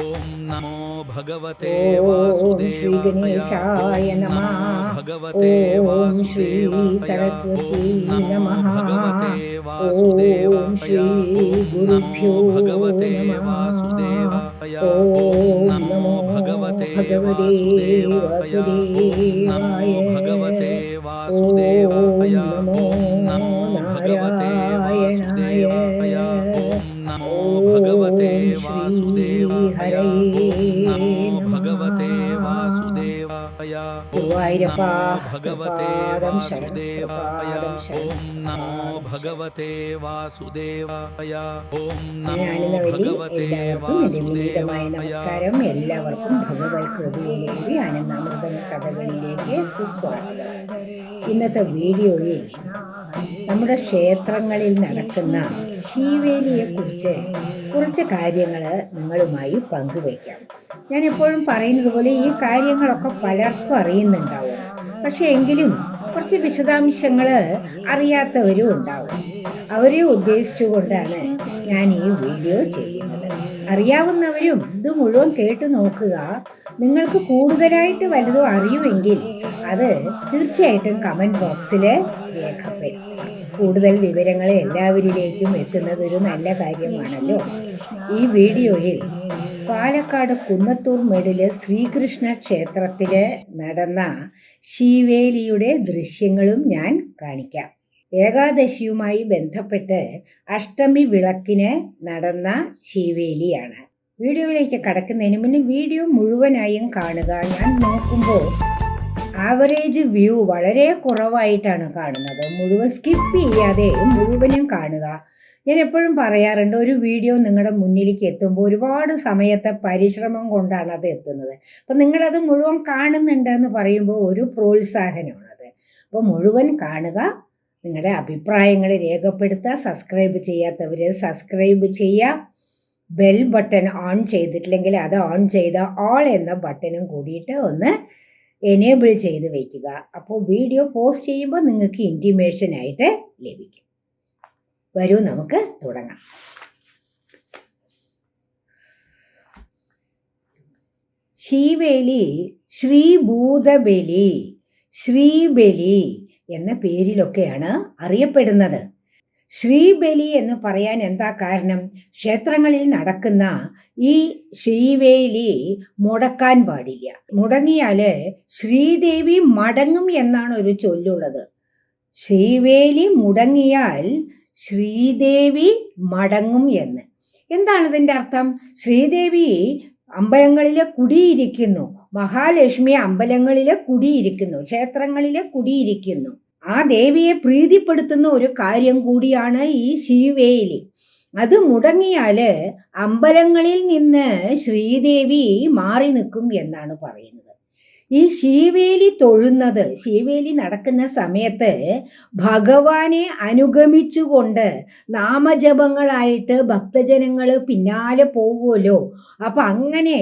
ओम नमो भगवते वासुदेवाय नमः। भगवते वासुदेवाय। ॐ नमो। भगवते वासुदेवाय। नमो भगवते वासुदेवाय। नमो भगवते वासुदेवाय। नमो भगवते वासुदेवाय। ॐ नमो भगवते वासुदेवाय। നമോ ഭഗവത്തെ വാസുദേവായ ഓം നമോ ഭഗവതേ വാസുദേവായ ഓം നമോ ഭഗവതേ വാസുദേവായ. നമസ്കാരം. എല്ലാവർക്കും ഭഗവത് കൃപയിലേക്ക് ആനന്ദാമൃതം കഥകളിലേക്ക് സുസ്വാഗതം. ഇന്നത്തെ വീഡിയോയിൽ നമ്മുടെ ക്ഷേത്രങ്ങളിൽ നടക്കുന്ന ശീവേലിയെക്കുറിച്ച് കുറച്ച് കാര്യങ്ങൾ നിങ്ങളുമായി പങ്കുവയ്ക്കാം. ഞാൻ എപ്പോഴും പറയുന്നത് പോലെ ഈ കാര്യങ്ങളൊക്കെ പലർക്കും അറിയുന്നുണ്ടാവും. പക്ഷേ എങ്കിലും കുറച്ച് വിശദാംശങ്ങൾ അറിയാത്തവരും ഉണ്ടാവും. അവരെ ഉദ്ദേശിച്ചുകൊണ്ടാണ് ഞാൻ ഈ വീഡിയോ ചെയ്യുന്നത്. അറിയാവുന്നവരും ഇത് മുഴുവൻ കേട്ടു നോക്കുക. നിങ്ങൾക്ക് കൂടുതലായിട്ട് വലുതോ അറിയുമെങ്കിൽ അത് തീർച്ചയായിട്ടും കമന്റ് ബോക്സിൽ രേഖപ്പെടുത്തുക. കൂടുതൽ വിവരങ്ങൾ എല്ലാവരിലേക്കും എത്തുന്നത് ഒരു നല്ല കാര്യമാണല്ലോ. ഈ വീഡിയോയിൽ പാലക്കാട് കുന്നത്തൂർ മേടിൽ ശ്രീകൃഷ്ണ ക്ഷേത്രത്തിൽ നടന്ന ശിവേലിയുടെ ദൃശ്യങ്ങളും ഞാൻ കാണിക്കാം. ഏകാദശിയുമായി ബന്ധപ്പെട്ട് അഷ്ടമി വിളക്കിന് നടന്ന ശിവേലിയാണ്. വീഡിയോയിലേക്ക് കടക്കുന്നതിന് മുന്നേ വീഡിയോ മുഴുവനായും കാണുക. ഞാൻ നോക്കുമ്പോൾ ആവറേജ് വ്യൂ വളരെ കുറവായിട്ടാണ് കാണുന്നത്. മുഴുവൻ സ്കിപ്പ് ചെയ്യാതെ മുഴുവനും കാണുക. ഞാൻ എപ്പോഴും പറയാറുണ്ട് ഒരു വീഡിയോ നിങ്ങളുടെ മുന്നിലേക്ക് എത്തുമ്പോൾ ഒരുപാട് സമയത്തെ പരിശ്രമം കൊണ്ടാണ് അത് എത്തുന്നത്. അപ്പം നിങ്ങളത് മുഴുവൻ കാണുന്നുണ്ടെന്ന് പറയുമ്പോൾ ഒരു പ്രോത്സാഹനമാണത്. അപ്പോൾ മുഴുവൻ കാണുക നിങ്ങളുടെ അഭിപ്രായങ്ങൾ രേഖപ്പെടുത്തുക സബ്സ്ക്രൈബ് ചെയ്യാത്തവർ സബ്സ്ക്രൈബ് ചെയ്യുക ബെൽ ബട്ടൺ ഓൺ ചെയ്തിട്ടില്ലെങ്കിൽ അത് ഓൺ ചെയ്ത ഓൾ എന്ന ബട്ടണും കൂടിയിട്ട് ഒന്ന് എനേബിൾ ചെയ്ത് വയ്ക്കുക അപ്പോൾ വീഡിയോ പോസ്റ്റ് ചെയ്യുമ്പോൾ നിങ്ങൾക്ക് ഇന്റിമേഷൻ ആയിട്ട് ലഭിക്കും. വരൂ നമുക്ക് തുടങ്ങാം. ശീവേലി ശ്രീഭൂതബലി ശ്രീബലി എന്ന പേരിലൊക്കെയാണ് അറിയപ്പെടുന്നത്. ശ്രീബലി എന്ന് പറയാൻ എന്താ കാരണം? ക്ഷേത്രങ്ങളിൽ നടക്കുന്ന ഈ ശ്രീവേലി മുടക്കാൻ പാടില്ല. മുടങ്ങിയാൽ ശ്രീദേവി മടങ്ങും എന്നാണ് ഒരു ചൊല്ലുള്ളത്. ശ്രീവേലി മുടങ്ങിയാൽ ശ്രീദേവി മടങ്ങും എന്ന്. എന്താണ് ഇതിന്റെ അർത്ഥം? ശ്രീദേവി അമ്പലങ്ങളിൽ കുടിയിരിക്കുന്നു. മഹാലക്ഷ്മി അമ്പലങ്ങളിൽ കുടിയിരിക്കുന്നു. ക്ഷേത്രങ്ങളിൽ കുടിയിരിക്കുന്നു. ആ ദേവിയെ പ്രീതിപ്പെടുത്തുന്ന ഒരു കാര്യം കൂടിയാണ് ഈ ശിവേലി. അത് മുടങ്ങിയാൽ അമ്പലങ്ങളിൽ നിന്ന് ശ്രീദേവി മാറി നിൽക്കും എന്നാണ് പറയുന്നത്. ഈ ശീവേലി തൊഴുന്നത് ശീവേലി നടക്കുന്ന സമയത്ത് ഭഗവാനെ അനുഗമിച്ചുകൊണ്ട് നാമജപങ്ങളായിട്ട് ഭക്തജനങ്ങൾ പിന്നാലെ പോകുമല്ലോ അപ്പം അങ്ങനെ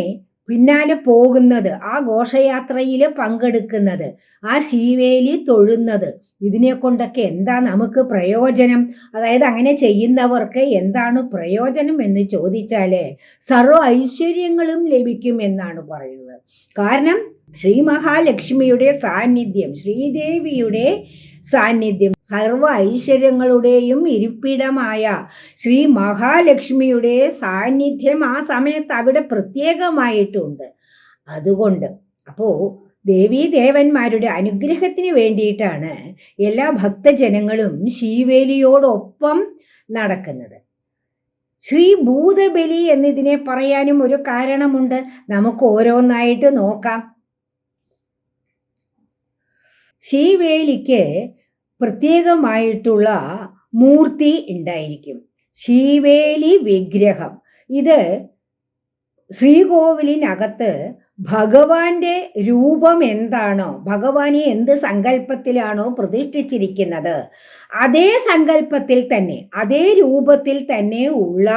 പിന്നാലെ പോകുന്നത് ആ ഘോഷയാത്രയിൽ പങ്കെടുക്കുന്നത് ആ ശീവേലി തൊഴുന്നത്. ഇതിനെ കൊണ്ടൊക്കെ എന്താ നമുക്ക് പ്രയോജനം? അതായത് അങ്ങനെ ചെയ്യുന്നവർക്ക് എന്താണ് പ്രയോജനം എന്ന് ചോദിച്ചാൽ സർവ ഐശ്വര്യങ്ങളും ലഭിക്കും എന്നാണ് പറയുന്നത്. കാരണം ശ്രീ മഹാലക്ഷ്മിയുടെ സാന്നിധ്യം ശ്രീദേവിയുടെ സാന്നിധ്യം സർവ ഐശ്വര്യങ്ങളുടെയും ഇരിപ്പിടമായ ശ്രീ മഹാലക്ഷ്മിയുടെ സാന്നിധ്യം ആ സമയത്ത് അവിടെ പ്രത്യേകമായിട്ടുണ്ട്. അതുകൊണ്ട് അപ്പോൾ ദേവീദേവന്മാരുടെ അനുഗ്രഹത്തിന് വേണ്ടിയിട്ടാണ് എല്ലാ ഭക്തജനങ്ങളും ശീവേലിയോടൊപ്പം നടക്കുന്നത്. ശ്രീ ഭൂതബലി എന്നിതിനെ പറയാനും ഒരു കാരണമുണ്ട്. നമുക്ക് ഓരോന്നായിട്ട് നോക്കാം. ശീവേലിക്ക് പ്രത്യേകമായിട്ടുള്ള മൂർത്തി ഉണ്ടായിരിക്കും. ശീവേലി വിഗ്രഹം. ഇത് ശ്രീകോവിലിനകത്ത് ഭഗവാന്റെ രൂപം എന്താണോ ഭഗവാനെ എന്ത് സങ്കല്പത്തിലാണോ പ്രതിഷ്ഠിച്ചിരിക്കുന്നത് അതേ സങ്കല്പത്തിൽ തന്നെ അതേ രൂപത്തിൽ തന്നെ ഉള്ള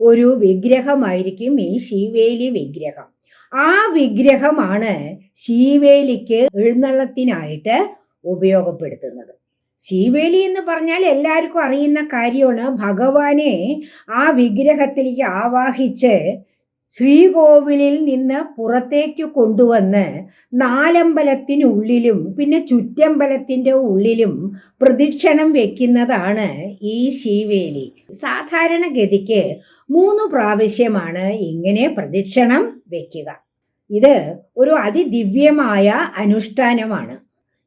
ഒരു വിഗ്രഹമായിരിക്കും ഈ ശിവേലി വിഗ്രഹം. ആ വിഗ്രഹമാണ് ശീവേലിക്ക് എഴുന്നള്ളത്തിനായിട്ട് ഉപയോഗപ്പെടുത്തുന്നത്. ശീവേലി എന്ന് പറഞ്ഞാൽ എല്ലാവർക്കും അറിയുന്ന കാര്യമാണ് ഭഗവാനെ ആ വിഗ്രഹത്തിലേക്ക് ആവാഹിച്ച് ശ്രീകോവിലിൽ നിന്ന് പുറത്തേക്ക് കൊണ്ടുവന്ന് നാലമ്പലത്തിനുള്ളിലും പിന്നെ ചുറ്റമ്പലത്തിന്റെ ഉള്ളിലും പ്രദക്ഷിണം വയ്ക്കുന്നതാണ് ഈ ശീവേലി. സാധാരണഗതിക്ക് മൂന്ന് പ്രാവശ്യമാണ് ഇങ്ങനെ പ്രദക്ഷിണം വയ്ക്കുക ഇത് ഒരു അതിദിവ്യമായ അനുഷ്ഠാനമാണ്.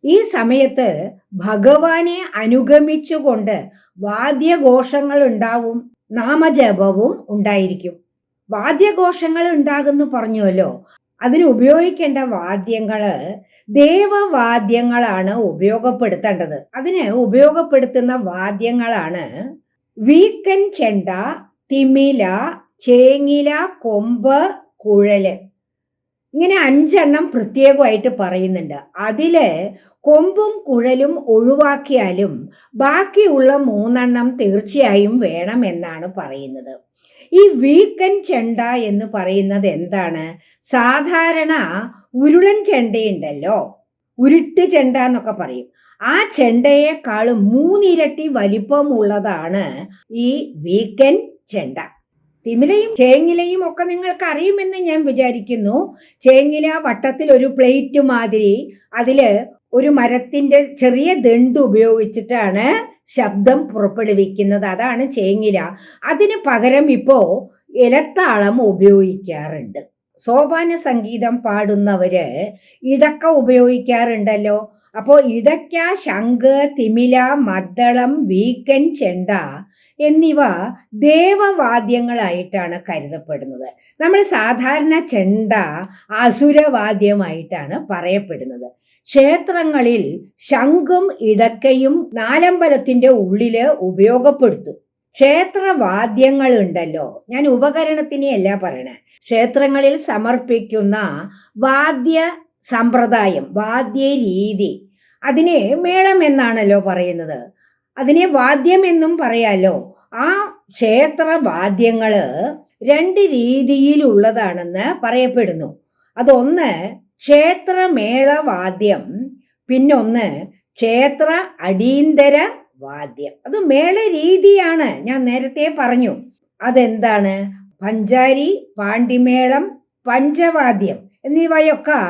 ഈ സമയത്ത് ഭഗവാനെ അനുഗമിച്ചുകൊണ്ട് വാദ്യഘോഷങ്ങൾ ഉണ്ടാവും നാമജപവും ഉണ്ടായിരിക്കും. വാദ്യഘോഷങ്ങൾ ഉണ്ടാകുന്ന പറഞ്ഞുവല്ലോ. അതിന് ഉപയോഗിക്കേണ്ട വാദ്യങ്ങൾ ദേവവാദ്യങ്ങളാണ് ഉപയോഗപ്പെടുത്തേണ്ടത്. അതിന് ഉപയോഗപ്പെടുത്തുന്ന വാദ്യങ്ങളാണ് വീക്കൻ ചെണ്ട തിമില ചേങ്ങില കൊമ്പ് കുഴൽ. ഇങ്ങനെ അഞ്ചെണ്ണം പ്രത്യേകമായിട്ട് പറയുന്നുണ്ട്. അതിൽ കൊമ്പും കുഴലും ഒഴിവാക്കിയാലും ബാക്കിയുള്ള മൂന്നെണ്ണം തീർച്ചയായും വേണം എന്നാണ് പറയുന്നത്. ഈ വീക്കൻ ചെണ്ട എന്ന് പറയുന്നത് എന്താണ്? സാധാരണ ഉരുളൻ ചെണ്ടയുണ്ടല്ലോ. ഉരുട്ട് ചെണ്ട എന്നൊക്കെ പറയും. ആ ചെണ്ടയെക്കാളും മൂന്നിരട്ടി വലിപ്പമുള്ളതാണ് ഈ വീക്കൻ ചെണ്ട. തിമിലയും ചേങ്ങിലയും ഒക്കെ നിങ്ങൾക്ക് അറിയുമെന്ന് ഞാൻ വിചാരിക്കുന്നു. ചേങ്ങില വട്ടത്തിൽ ഒരു പ്ലേറ്റ് മാതിരി അതിൽ ഒരു മരത്തിന്റെ ചെറിയ ദണ്ട് ഉപയോഗിച്ചിട്ടാണ് ശബ്ദം പുറപ്പെടുവിക്കുന്നത് അതാണ് ചേങ്ങില. അതിന് പകരം ഇപ്പോ ഇലത്താളം ഉപയോഗിക്കാറുണ്ട്. സോപാന സംഗീതം പാടുന്നവര് ഇടക്ക ഉപയോഗിക്കാറുണ്ടല്ലോ. അപ്പോൾ ഇടയ്ക്ക ശംഖ് തിമില മദ്ദളം വീക്കൻ ചെണ്ട എന്നിവ ദേവവാദ്യങ്ങളായിട്ടാണ് കരുതപ്പെടുന്നത്. നമ്മൾ സാധാരണ ചെണ്ട അസുരവാദ്യമായിട്ടാണ് പറയപ്പെടുന്നത്. ക്ഷേത്രങ്ങളിൽ ശംഖും ഇടക്കയും നാലമ്പലത്തിന്റെ ഉള്ളിൽ ഉപയോഗപ്പെടുത്തും. ക്ഷേത്രവാദ്യങ്ങൾ ഉണ്ടല്ലോ. ഞാൻ ഉപകരണത്തിനെയല്ല പറയണേ. ക്ഷേത്രങ്ങളിൽ സമർപ്പിക്കുന്ന വാദ്യ സമ്പ്രദായം വാദ്യ രീതി അതിനെ മേളം എന്നാണല്ലോ പറയുന്നത്. അതിനെ വാദ്യം എന്നും പറയാലോ? ആ ക്ഷേത്ര വാദ്യങ്ങൾ രണ്ട് രീതിയിലുള്ളതാണെന്ന് പറയപ്പെടുന്നു. അതൊന്ന് ക്ഷേത്രമേളവാദ്യം. പിന്നൊന്ന് ക്ഷേത്ര അടീന്തര വാദ്യം അത് മേള രീതിയാണ് ഞാൻ നേരത്തെ പറഞ്ഞു. അതെന്താണ്? പഞ്ചാരി പാണ്ടിമേളം പഞ്ചവാദ്യം എന്നിവയൊക്കെ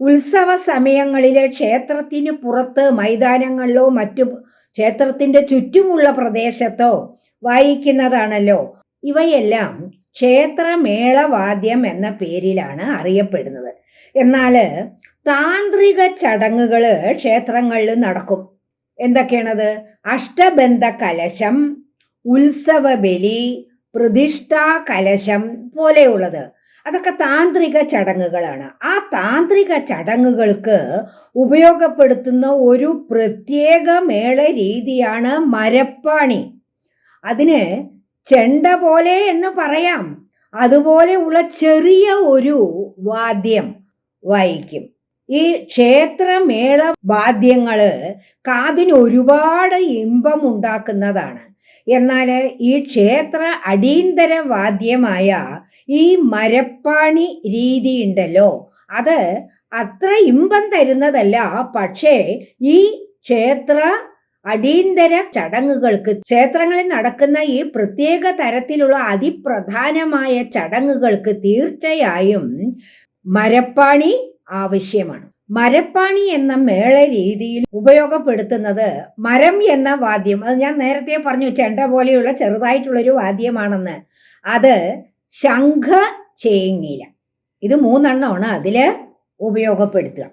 ഉത്സവ സമയങ്ങളിലെ ക്ഷേത്രത്തിന് പുറത്ത് മൈതാനങ്ങളിലോ മറ്റു ക്ഷേത്രത്തിന്റെ ചുറ്റുമുള്ള പ്രദേശത്തോ വായിക്കുന്നതാണല്ലോ. ഇവയെല്ലാം ക്ഷേത്രമേളവാദ്യം എന്ന പേരിലാണ് അറിയപ്പെടുന്നത്. എന്നാൽ താന്ത്രിക ചടങ്ങുകൾ ക്ഷേത്രങ്ങളിൽ നടക്കും. എന്തൊക്കെയാണത്? അഷ്ടബന്ധ കലശം ഉത്സവ ബലി പ്രതിഷ്ഠാ കലശം പോലെയുള്ളത്. അതൊക്കെ താന്ത്രിക ചടങ്ങുകളാണ്. ആ താന്ത്രിക ചടങ്ങുകൾക്ക് ഉപയോഗപ്പെടുത്തുന്ന ഒരു പ്രത്യേക മേള രീതിയാണ് മരപ്പാണി. അതിന് ചെണ്ട പോലെ എന്ന് പറയാം. അതുപോലെ ഉള്ള ചെറിയ ഒരു വാദ്യം. വായിക്കും. ഈ ക്ഷേത്രമേള വാദ്യങ്ങൾ കാതിന് ഒരുപാട് ഇമ്പം ഉണ്ടാക്കുന്നതാണ്. എന്നാൽ ഈ ക്ഷേത്ര അടിയന്തര വാദ്യമായ ഈ മരപ്പാണി രീതി ഉണ്ടല്ലോ അത് അത്ര ഇമ്പം തരുന്നതല്ല. പക്ഷേ ഈ ക്ഷേത്ര അടിയന്തര ചടങ്ങുകൾക്ക് ക്ഷേത്രങ്ങളിൽ നടക്കുന്ന ഈ പ്രത്യേക തരത്തിലുള്ള അതിപ്രധാനമായ ചടങ്ങുകൾക്ക് തീർച്ചയായും മരപ്പാണി ആവശ്യമാണ്. മരപ്പാണി എന്ന മേള രീതിയിൽ ഉപയോഗപ്പെടുത്തുന്നത് മരം എന്ന വാദ്യം. അത് ഞാൻ നേരത്തെ പറഞ്ഞു ചെണ്ട പോലെയുള്ള ചെറുതായിട്ടുള്ളൊരു വാദ്യമാണെന്ന്. അത് ശംഖ ചേങ്ങില. ഇത് മൂന്നെണ്ണമാണ് അതിൽ ഉപയോഗപ്പെടുത്തുക.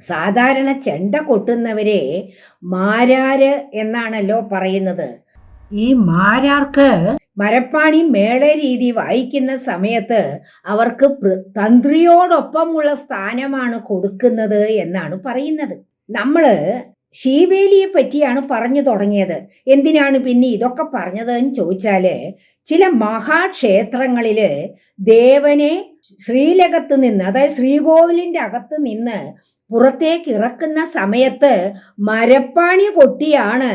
സാധാരണ ചെണ്ട കൊട്ടുന്നവരെ മാരാര് എന്നാണല്ലോ പറയുന്നത്. ഈ മാരാർക്ക് മരപ്പാണി മേള രീതി വായിക്കുന്ന സമയത്ത് അവർക്ക് തന്ത്രിയോടൊപ്പമുള്ള സ്ഥാനമാണ് കൊടുക്കുന്നത് എന്നാണ് പറയുന്നത്. നമ്മൾ ശീവേലിയെ പറ്റിയാണ് പറഞ്ഞു തുടങ്ങിയത്. എന്തിനാണ് പിന്നെ ഇതൊക്കെ പറഞ്ഞത് എന്ന് ചോദിച്ചാൽ ചില മഹാക്ഷേത്രങ്ങളിൽ ദേവനെ ശ്രീലകത്ത് നിന്ന് അതായത് ശ്രീകോവിലിന്റെ അകത്ത് നിന്ന് പുറത്തേക്ക് ഇറക്കുന്ന സമയത്ത് മരപ്പാണി കൊട്ടിയാണ്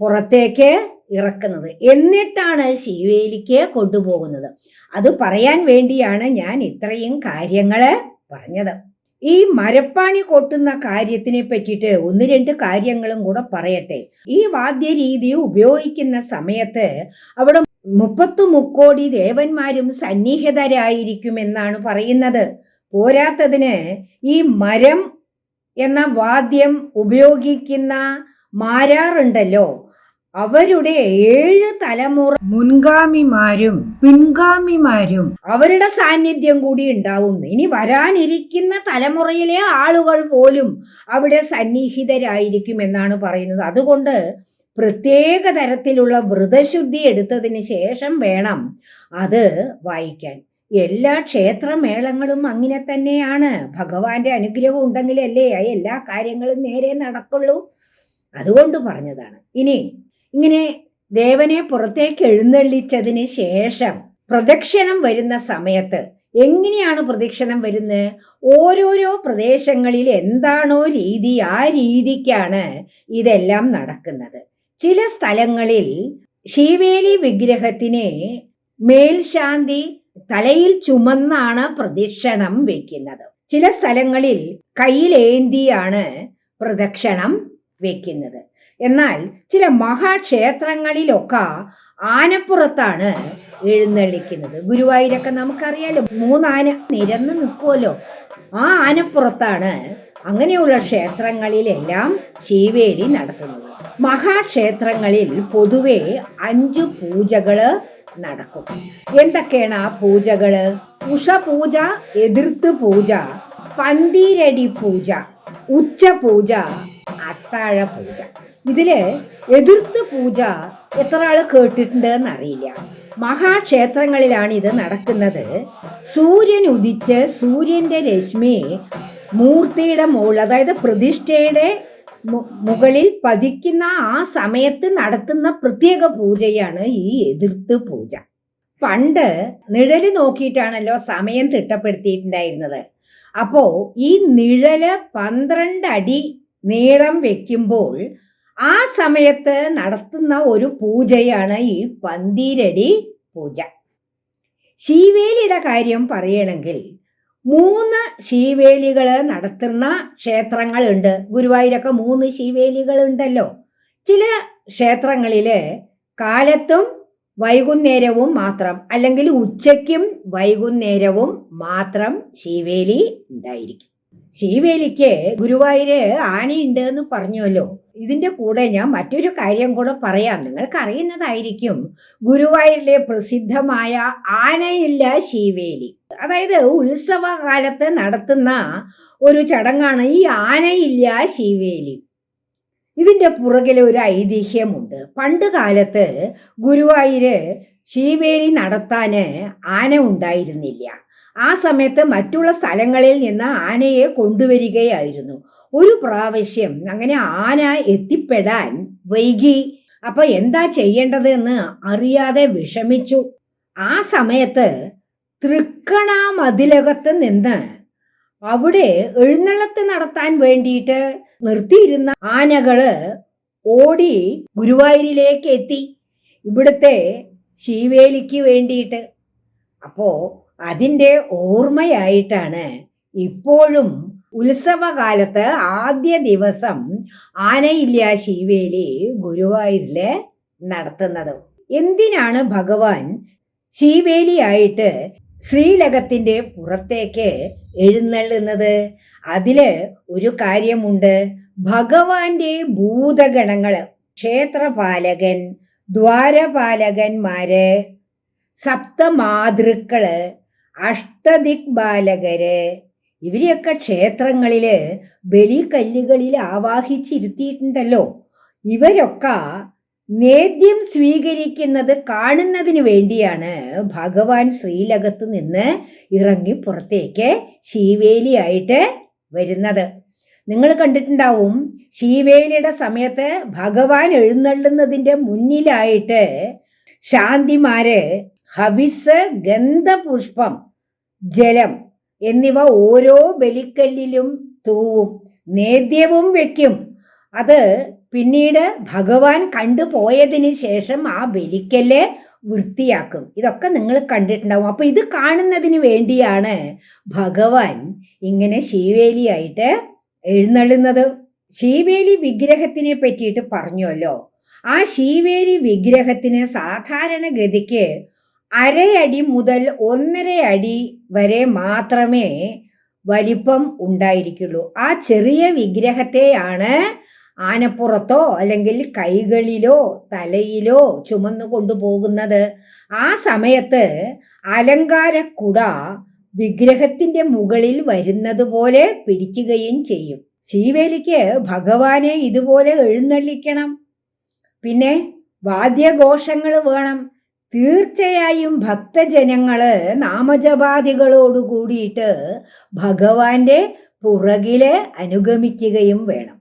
പുറത്തേക്ക് ഇറക്കുന്നത്. എന്നിട്ടാണ് ശിവേലിക്ക് കൊണ്ടുപോകുന്നത്. അത് പറയാൻ വേണ്ടിയാണ് ഞാൻ ഇത്രയും കാര്യങ്ങൾ പറഞ്ഞത്. ഈ മരപ്പാണി കൊട്ടുന്ന കാര്യത്തിനെ പറ്റിയിട്ട് ഒന്ന് രണ്ട് കാര്യങ്ങളും കൂടെ പറയട്ടെ. ഈ വാദ്യരീതി ഉപയോഗിക്കുന്ന സമയത്ത് അവിടെ മുപ്പത്തു മുക്കോടി ദേവന്മാരും സന്നിഹിതരായിരിക്കുമെന്നാണ് പറയുന്നത്. പോരാത്തതിന് ഈ മരം എന്ന വാദ്യം ഉപയോഗിക്കുന്ന മാരാറുണ്ടല്ലോ. അവരുടെ ഏഴ് തലമുറ മുൻഗാമിമാരും പിൻഗാമിമാരും അവരുടെ സാന്നിധ്യം കൂടി ഉണ്ടാവും ഇനി വരാനിരിക്കുന്ന തലമുറയിലെ ആളുകൾ പോലും അവിടെ സന്നിഹിതരായിരിക്കും എന്നാണ് പറയുന്നത്. അതുകൊണ്ട് പ്രത്യേക തരത്തിലുള്ള വ്രതശുദ്ധി എടുത്തതിന് ശേഷം വേണം അത് വായിക്കാൻ. എല്ലാ ക്ഷേത്രമേളങ്ങളും അങ്ങനെ തന്നെയാണ്. ഭഗവാന്റെ അനുഗ്രഹം ഉണ്ടെങ്കിലല്ലേ എല്ലാ കാര്യങ്ങളും നേരെ നടക്കുള്ളൂ. അതുകൊണ്ട് പറഞ്ഞതാണ്. ഇനി ഇങ്ങനെ ദേവനെ പുറത്തേക്ക് എഴുന്നള്ളിച്ചതിന് ശേഷം പ്രദക്ഷിണം വരുന്ന സമയത്ത് എങ്ങനെയാണ് പ്രദക്ഷിണം വരുന്നത് ഓരോരോ പ്രദേശങ്ങളിൽ എന്താണോ രീതി ആ രീതിക്കാണ് ഇതെല്ലാം നടക്കുന്നത്. ചില സ്ഥലങ്ങളിൽ ശിവേലി വിഗ്രഹത്തിനെ മേൽശാന്തി തലയിൽ ചുമന്നാണ് പ്രദക്ഷിണം വയ്ക്കുന്നത് ചില സ്ഥലങ്ങളിൽ കയ്യിലേന്തിയാണ് പ്രദക്ഷിണം വെക്കുന്നത്. എന്നാൽ ചില മഹാക്ഷേത്രങ്ങളിലൊക്കെ ആനപ്പുറത്താണ് എഴുന്നള്ളിക്കുന്നത്. ഗുരുവായൂരൊക്കെ നമുക്കറിയാലോ മൂന്നാന നിരന്ന് നിൽക്കുമല്ലോ ആ ആനപ്പുറത്താണ് അങ്ങനെയുള്ള ക്ഷേത്രങ്ങളിലെല്ലാം ശിവേലി നടത്തുന്നത്. മഹാക്ഷേത്രങ്ങളിൽ പൊതുവെ അഞ്ചു പൂജകൾ നടക്കും. എന്തൊക്കെയാണ് ആ പൂജകൾ? ഉഷപൂജ എതിർത്ത് പൂജ പന്തീരടി പൂജ ഉച്ച പൂജ അത്താഴ പൂജ. ഇതിൽ എതിർത്ത് പൂജ എത്ര ആൾ കേട്ടിട്ടുണ്ട് എന്നറിയില്ല മഹാക്ഷേത്രങ്ങളിലാണ് ഇത് നടക്കുന്നത്. സൂര്യൻ ഉദിച്ച് സൂര്യന്റെ രശ്മി മൂർത്തിയുടെ മുകളിൽ അതായത് പ്രതിഷ്ഠയുടെ മുകളിൽ പതിക്കുന്ന ആ സമയത്ത് നടത്തുന്ന പ്രത്യേക പൂജയാണ് ഈ എതിർത്ത് പൂജ. പണ്ട് നിഴൽ നോക്കിയിട്ടാണല്ലോ സമയം തിട്ടപ്പെടുത്തിയിട്ടുണ്ടായിരുന്നത്. അപ്പോൾ ഈ നിഴൽ പന്ത്രണ്ട് അടി നീളം വെക്കുമ്പോൾ ആ സമയത്ത് നടത്തുന്ന ഒരു പൂജയാണ് ഈ പന്തീരടി പൂജ. ശീവേലിയുടെ കാര്യം പറയണമെങ്കിൽ മൂന്ന് ശീവേലികൾ നടത്തുന്ന ക്ഷേത്രങ്ങളുണ്ട്. ഗുരുവായൂരൊക്കെ മൂന്ന് ശീവേലികൾ ഉണ്ടല്ലോ ചില ക്ഷേത്രങ്ങളിൽ കാലത്തും വൈകുന്നേരവും മാത്രം അല്ലെങ്കിൽ ഉച്ചയ്ക്കും വൈകുന്നേരവും മാത്രം ശീവേലി ഉണ്ടായിരിക്കും. ശീവേലിക്ക് ഗുരുവായൂര് ആനയുണ്ട് എന്ന് പറഞ്ഞല്ലോ ഇതിന്റെ കൂടെ ഞാൻ മറ്റൊരു കാര്യം കൂടെ പറയാം. നിങ്ങൾക്ക് അറിയുന്നതായിരിക്കും ഗുരുവായൂരിലെ പ്രസിദ്ധമായ ആനയില്ല ശീവേലി. അതായത് ഉത്സവകാലത്ത് നടത്തുന്ന ഒരു ചടങ്ങാണ് ഈ ആനയില്ല ശീവേലി. ഇതിന്റെ പുറകിൽ ഒരു ഐതിഹ്യമുണ്ട്. പണ്ട് കാലത്ത് ഗുരുവായൂര് ശീവേലി നടത്താന് ആന ഉണ്ടായിരുന്നില്ല. ആ സമയത്ത് മറ്റുള്ള സ്ഥലങ്ങളിൽ നിന്ന് ആനയെ കൊണ്ടുവരികയായിരുന്നു. ഒരു പ്രാവശ്യം അങ്ങനെ ആന എത്തിപ്പെടാൻ വൈകി. അപ്പോൾ എന്താ ചെയ്യേണ്ടത് എന്ന് അറിയാതെ വിഷമിച്ചു. ആ സമയത്ത് തൃക്കണ മതിലകത്ത് നിന്ന് അവിടെ എഴുന്നള്ളത്ത് നടത്താൻ വേണ്ടിയിട്ട് നിർത്തിയിരുന്ന ആനകൾ ഓടി ഗുരുവായൂരിലേക്ക് എത്തി. ഇവിടുത്തെ ശീവേലിക്ക് വേണ്ടിയിട്ട്. അപ്പോ അതിന്റെ ഓർമ്മയായിട്ടാണ് ഇപ്പോഴും ഉത്സവകാലത്ത് ആദ്യ ദിവസം ആനയില്ല ശിവേലി ഗുരുവായൂരിൽ നടത്തുന്നത്. എന്തിനാണ് ഭഗവാൻ ശിവേലിയായിട്ട് ശ്രീലകത്തിന്റെ പുറത്തേക്ക് എഴുന്നള്ളുന്നത്? അതിൽ ഒരു കാര്യമുണ്ട്. ഭഗവാന്റെ ഭൂതഗണങ്ങൾ ക്ഷേത്രപാലകൻ ദ്വാരപാലകന്മാര് സപ്തമാതൃക്കൾ അഷ്ടദിക്ബാലകര് ഇവരെയൊക്കെ ക്ഷേത്രങ്ങളിൽ ബലികല്ലുകളിൽ ആവാഹിച്ചിരുത്തിയിട്ടുണ്ടല്ലോ. ഇവരൊക്കെ നേദ്യം സ്വീകരിക്കുന്നത് കാണുന്നതിന് വേണ്ടിയാണ് ഭഗവാൻ ശ്രീലകത്ത് നിന്ന് ഇറങ്ങി പുറത്തേക്ക് ശീവേലിയായിട്ട് വരുന്നത്. നിങ്ങൾ കണ്ടിട്ടുണ്ടാവും ശീവേലിയുടെ സമയത്ത് ഭഗവാൻ എഴുന്നള്ളുന്നതിന്റെ മുന്നിലായിട്ട് ശാന്തിമാര് ഹവിസ് ഗന്ധപുഷ്പം ജലം എന്നിവ ഓരോ ബലിക്കല്ലിലും തൂവും നേദ്യവും വയ്ക്കും അത് പിന്നീട് ഭഗവാൻ കണ്ടുപോയതിന് ശേഷം ആ ബലിക്കല്ല് വൃത്തിയാക്കും. ഇതൊക്കെ നിങ്ങൾ കണ്ടിട്ടുണ്ടാവും. അപ്പോൾ ഇത് കാണുന്നതിന് വേണ്ടിയാണ് ഭഗവാൻ ഇങ്ങനെ ശീവേലിയായിട്ട് എഴുന്നള്ളുന്നത്. ശീവേലി വിഗ്രഹത്തിനെ പറ്റിയിട്ട് പറഞ്ഞുവല്ലോ. ആ ശീവേലി വിഗ്രഹത്തിന് സാധാരണഗതിക്ക് അരയടി മുതൽ ഒന്നര അടി വരെ മാത്രമേ വലിപ്പം ഉണ്ടായിരിക്കുള്ളൂ. ആ ചെറിയ വിഗ്രഹത്തെയാണ് ആനപ്പുറത്തോ അല്ലെങ്കിൽ കൈകളിലോ തലയിലോ ചുമന്നു കൊണ്ടുപോകുന്നത് ആ സമയത്ത് അലങ്കാരക്കുട വിഗ്രഹത്തിന്റെ മുകളിൽ വരുന്നത് പോലെ പിടിക്കുകയും ചെയ്യും. ശീവേലിക്ക് ഭഗവാനെ ഇതുപോലെ എഴുന്നള്ളിക്കണം. പിന്നെ വാദ്യഘോഷങ്ങൾ വേണം. തീർച്ചയായും ഭക്തജനങ്ങൾ നാമജപാദികളോട് കൂടിയിട്ട് ഭഗവാന്റെ പുറകിൽ അനുഗമിക്കുകയും വേണം.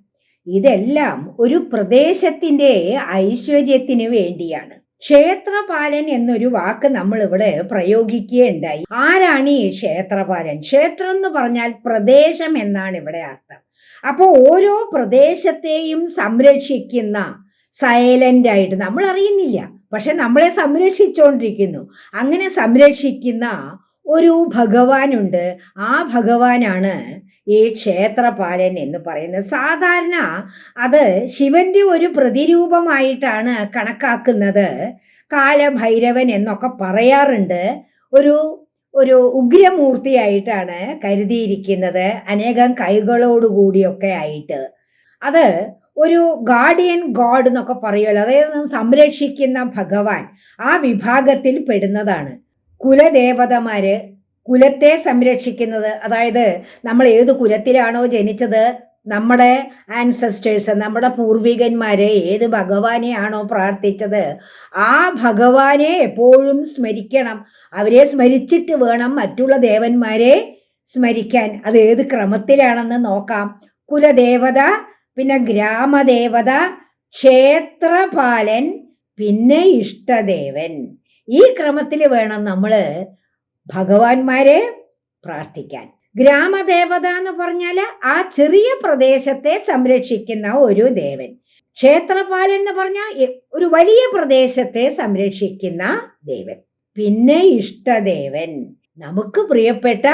ഇതെല്ലാം ഒരു പ്രദേശത്തിന്റെ ഐശ്വര്യത്തിന് വേണ്ടിയാണ്. ക്ഷേത്രപാലൻ എന്നൊരു വാക്ക് നമ്മൾ ഇവിടെ പ്രയോഗിക്കുകയുണ്ടായി. ആരാണ് ഈ ക്ഷേത്രപാലൻ? ക്ഷേത്രം എന്ന് പറഞ്ഞാൽ പ്രദേശം എന്നാണ് ഇവിടെ അർത്ഥം. അപ്പോൾ ഓരോ പ്രദേശത്തെയും സംരക്ഷിക്കുന്ന സൈലന്റ് ആയിട്ട് നമ്മൾ അറിയുന്നില്ല പക്ഷെ നമ്മളെ സംരക്ഷിച്ചുകൊണ്ടിരിക്കുന്നു അങ്ങനെ സംരക്ഷിക്കുന്ന ഒരു ഭഗവാനുണ്ട്. ആ ഭഗവാനാണ് ഈ ക്ഷേത്രപാലൻ എന്ന് പറയുന്നത്. സാധാരണ അത് ശിവന്റെ ഒരു പ്രതിരൂപമായിട്ടാണ് കണക്കാക്കുന്നത്. കാലഭൈരവൻ എന്നൊക്കെ പറയാറുണ്ട്. ഒരു ഒരു ഉഗ്രമൂർത്തിയായിട്ടാണ് കരുതിയിരിക്കുന്നത്. അനേകം കൈകളോടുകൂടിയൊക്കെ ആയിട്ട്. അത് ഒരു ഗാർഡിയൻ ഗോഡ് എന്നൊക്കെ പറയുമല്ലോ. അതായത് സംരക്ഷിക്കുന്ന ഭഗവാൻ ആ വിഭാഗത്തിൽ പെടുന്നതാണ്. കുലദേവതമാര് കുലത്തെ സംരക്ഷിക്കുന്നത് അതായത് നമ്മൾ ഏത് കുലത്തിലാണോ ജനിച്ചത് നമ്മുടെ ആൻസസ്റ്റേഴ്സ് നമ്മുടെ പൂർവികന്മാരെ ഏത് ഭഗവാനെയാണോ പ്രാർത്ഥിച്ചത് ആ ഭഗവാനെ എപ്പോഴും സ്മരിക്കണം. അവരെ സ്മരിച്ചിട്ട് വേണം മറ്റുള്ള ദേവന്മാരെ സ്മരിക്കാൻ. അത് ഏത് ക്രമത്തിലാണെന്ന് നോക്കാം. കുലദേവത പിന്നെ ഗ്രാമദേവത ക്ഷേത്രപാലൻ പിന്നെ ഇഷ്ടദേവൻ. ഈ ക്രമത്തിൽ വേണം നമ്മൾ ഭഗവാന്മാരെ പ്രാർത്ഥിക്കാൻ. ഗ്രാമദേവത എന്ന് പറഞ്ഞാൽ ആ ചെറിയ പ്രദേശത്തെ സംരക്ഷിക്കുന്ന ഒരു ദേവൻ. ക്ഷേത്രപാലൻ എന്ന് പറഞ്ഞാൽ ഒരു വലിയ പ്രദേശത്തെ സംരക്ഷിക്കുന്ന ദേവൻ. പിന്നെ ഇഷ്ടദേവൻ. നമുക്ക് പ്രിയപ്പെട്ട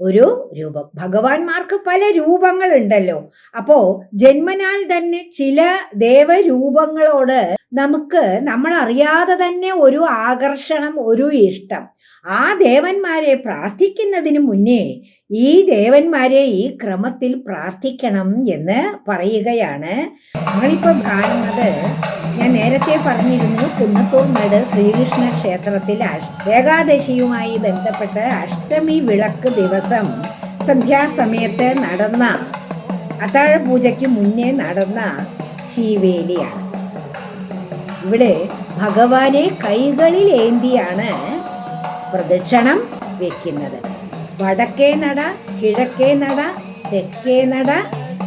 ഒരു രൂപം. ഭഗവാന്മാർക്ക് പല രൂപങ്ങളുണ്ടല്ലോ. അപ്പോ ജന്മനാൽ തന്നെ ചില ദേവരൂപങ്ങളോട് നമുക്ക് നമ്മൾ അറിയാതെ തന്നെ ഒരു ആകർഷണം ഒരു ഇഷ്ടം. ആ ദേവന്മാരെ പ്രാർത്ഥിക്കുന്നതിന് മുന്നേ ഈ ദേവന്മാരെ ഈ ക്രമത്തിൽ പ്രാർത്ഥിക്കണം എന്ന് പറയുകയാണ്. നമ്മളിപ്പോൾ കാണുന്നത് ഞാൻ നേരത്തെ പറഞ്ഞിരുന്നു കുന്നത്തൂർമേട് ശ്രീകൃഷ്ണ ക്ഷേത്രത്തിൽ ഏകാദശിയുമായി ബന്ധപ്പെട്ട് അഷ്ടമി വിളക്ക് ദിവസം സന്ധ്യാസമയത്ത് നടന്ന അത്താഴ പൂജയ്ക്ക് മുന്നേ നടന്ന ശീവേലിയാണ്. ഇവിടെ ഭഗവാനെ കൈകളിൽ ഏന്തിയാണ് പ്രദക്ഷിണം വെക്കുന്നത്. വടക്കേ നട കിഴക്കേ നട തെക്കേ നട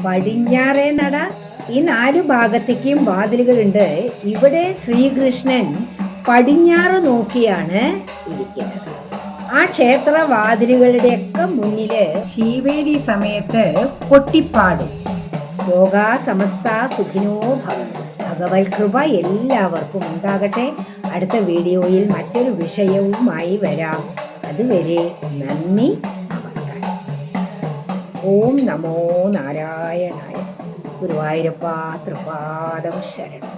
പടിഞ്ഞാറേ നട ഈ നാല് ഭാഗത്തേക്കും വാതിലുകളുണ്ട്. ഇവിടെ ശ്രീകൃഷ്ണൻ പടിഞ്ഞാറ് നോക്കിയാണ് ഇരിക്കുന്നത്. ആ ക്ഷേത്ര വാതിലുകളുടെയൊക്കെ മുന്നിൽ ശീവേലി സമയത്ത് കൊട്ടിപ്പാടും യോഗാ സമസ്ത സുഖിനോ ഭവന്തു. ഭഗവത് കൃപ എല്ലാവർക്കും ഉണ്ടാകട്ടെ. അടുത്ത വീഡിയോയിൽ മറ്റൊരു വിഷയവുമായി വരാം. അതുവരെ നന്ദി നമസ്കാരം. ഓം നമോ നാരായണായ ഗുരുവായൂരപ്പ തൃപാദം ശരണം.